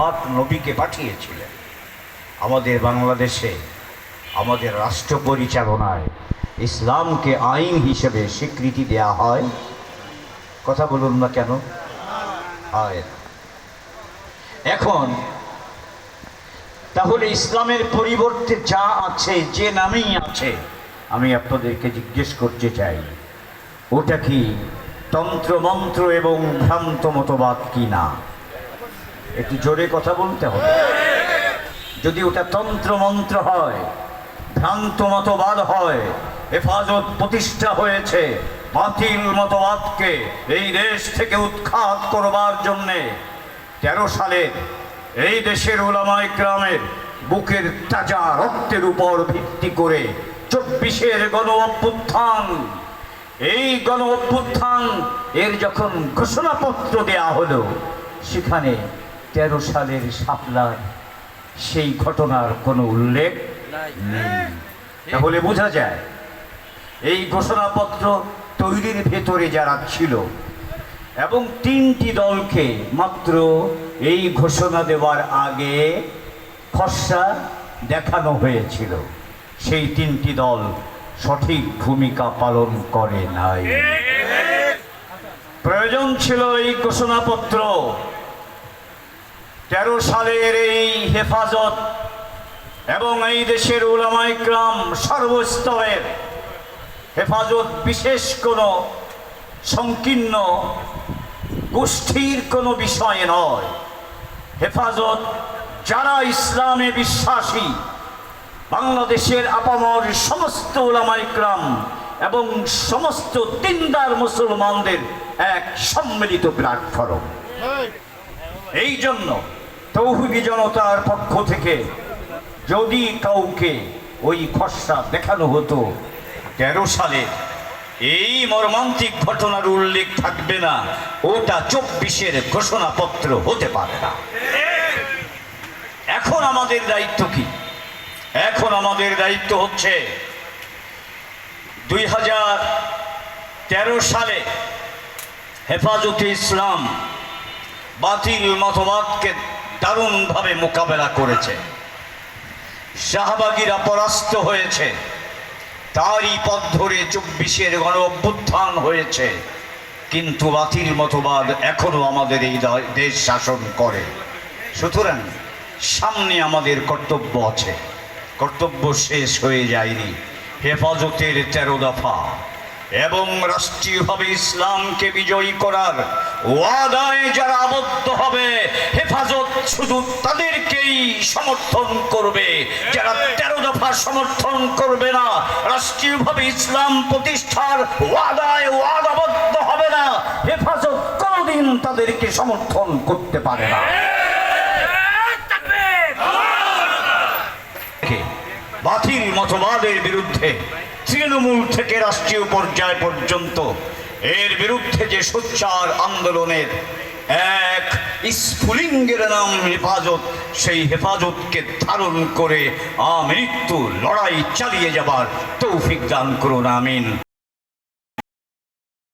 পাক নবীকে পাঠিয়েছিলেন। আমাদের বাংলাদেশে, আমাদের রাষ্ট্র পরিচালনায় ইসলামকে আইন হিসেবে স্বীকৃতি দেয়া হয়। কথা বলুন না কেন? হয় এখন, তাহলে ইসলামের পরিবর্তে যা আছে, যে নামেই আছে, আমি আপনাদেরকে জিজ্ঞেস করতে চাই, ওটা কি তন্ত্র মন্ত্র এবং ভ্রান্ত মতবাদ কি না? একটু জোরে কথা বলতে হবে। যদি ওটা তন্ত্র মন্ত্র হয় ভ্রান্ত মতবাদ হয়, হেফাজত প্রতিষ্ঠা হয়েছে, বাতিল মতবাদকে এই দেশ থেকে উৎখাত করবার জন্যে তেরো সালে এই দেশের ওলামাই গ্রামের বুকের তাজা রক্তের উপর ভিত্তি করে চব্বিশের গণ অভ্যুত্থান, এই গণ অভ্যুত্থান এর যখন ঘোষণাপত্র দেয়া হলো, সেখানে তেরো সালের শাপলার সেই ঘটনার কোনো উল্লেখ নেই। তাহলে বোঝা যায় এই ঘোষণাপত্র তৈরির ভেতরে যারা ছিল এবং তিনটি দলকে মাত্র এই ঘোষণা দেওয়ার আগে খসড়া দেখানো হয়েছিল সেই তিনটি দল সঠিক ভূমিকা পালন করে নাই। প্রয়োজন ছিল এই ঘোষণাপত্র। তেরো সালের এই হেফাজত এবং এই দেশের উলামাইক্রাম সর্বস্তরের হেফাজত বিশেষ কোনো সংকীর্ণ গোষ্ঠীর কোনো বিষয় নয়। হেফাজত যারা ইসলামে বিশ্বাসী বাংলাদেশের আপামর সমস্ত ওলামাইক্রাম এবং সমস্ত দিনদার মুসলমানদের এক সম্মিলিত প্ল্যাটফর্ম। এই জন্য তৌহিদি জনতার পক্ষ থেকে যদি কাউকে ওই খসড়া দেখানো হতো, তেরো সালে এই মর্মান্তিক ঘটনার উল্লেখ থাকবে না, ওটা চব্বিশের ঘোষণাপত্র হতে পারে না। এখন আমাদের দায়িত্ব কি? এখন আমাদের দায়িত্ব হচ্ছে দুই হাজার তেরো সালে হেফাজতে ইসলাম বাতিল মতবাদকে দারুণভাবে মোকাবেলা করেছে। শাহবাগীরা পরাস্ত হয়েছে। তারই পথ ধরে চব্বিশের গণ অভ্যুত্থান হয়েছে। কিন্তু বাতিল মতবাদ এখনও আমাদের এই দেশ শাসন করে। সুতরাং সামনে আমাদের কর্তব্য আছে। কর্তব্য শেষ হয়ে যায়নি হেফাজতের তেরো দফা। এবং রাষ্ট্রীয়ভাবে ইসলামকে বিজয়ী করার ওয়াদায় যারা আবদ্ধ হবে, হেফাজত শুধু তাদেরকেই সমর্থন করবে। যারা তেরো দফা সমর্থন করবে না, রাষ্ট্রীয়ভাবে ইসলাম প্রতিষ্ঠার ওয়াদায় ওয়াদাবদ্ধ হবে না, হেফাজত কোনোদিন তাদেরকে সমর্থন করতে পারে না। বাতিল মতবাদের বিরুদ্ধে তৃণমূল থেকে রাষ্ট্রীয় পর্যায় পর্যন্ত, এর বিরুদ্ধে যে সোচ্চার আন্দোলনের এক স্ফুলিঙ্গের নাম হেফাজত, সেই হেফাজতকে ধারণ করে আমৃত্যু লড়াই চালিয়ে যাবার তৌফিক দান করুন, আমিন।